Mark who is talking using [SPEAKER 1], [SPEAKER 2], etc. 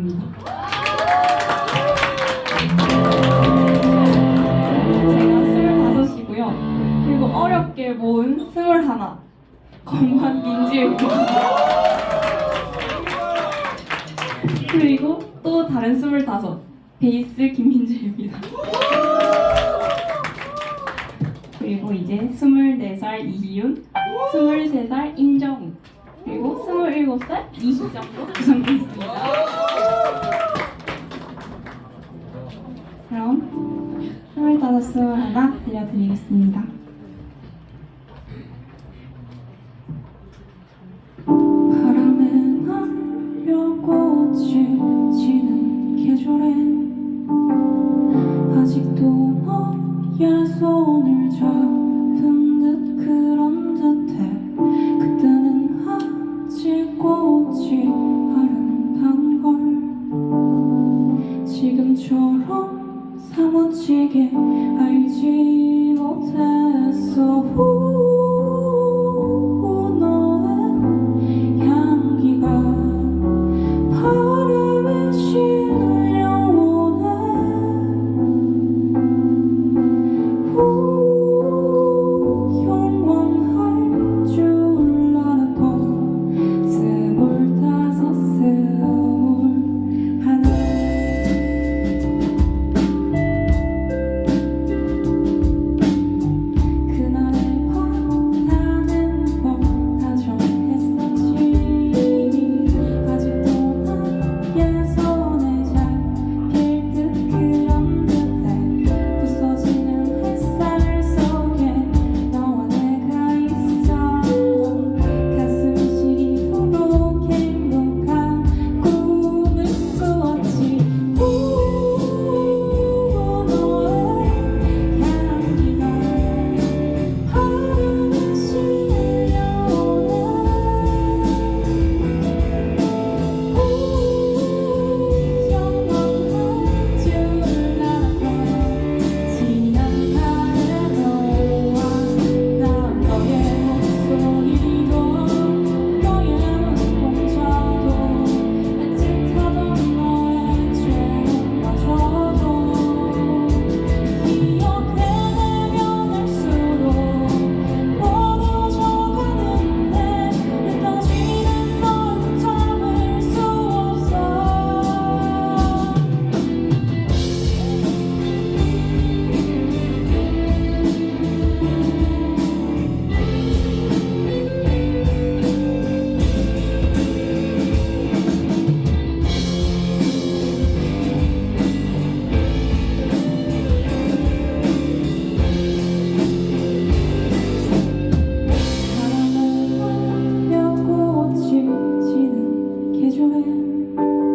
[SPEAKER 1] 합니다. 제가 스물다섯이고요. 그리고 어렵게 모은 스물하나 건반 민지입니다. 그리고 또 다른 스물다섯 베이스 김민주입니다. 그리고 이제 스물네 살 이희윤, 스물세 살 임정우, 그리고 스물일곱 살 이희정도 구성되어 있습니다. 그럼 스물다섯 스물하나 들려드리겠습니다. 아직도 너의 손을 잡 지금처럼 사무치게 알지 못했어. 우 Benjamin.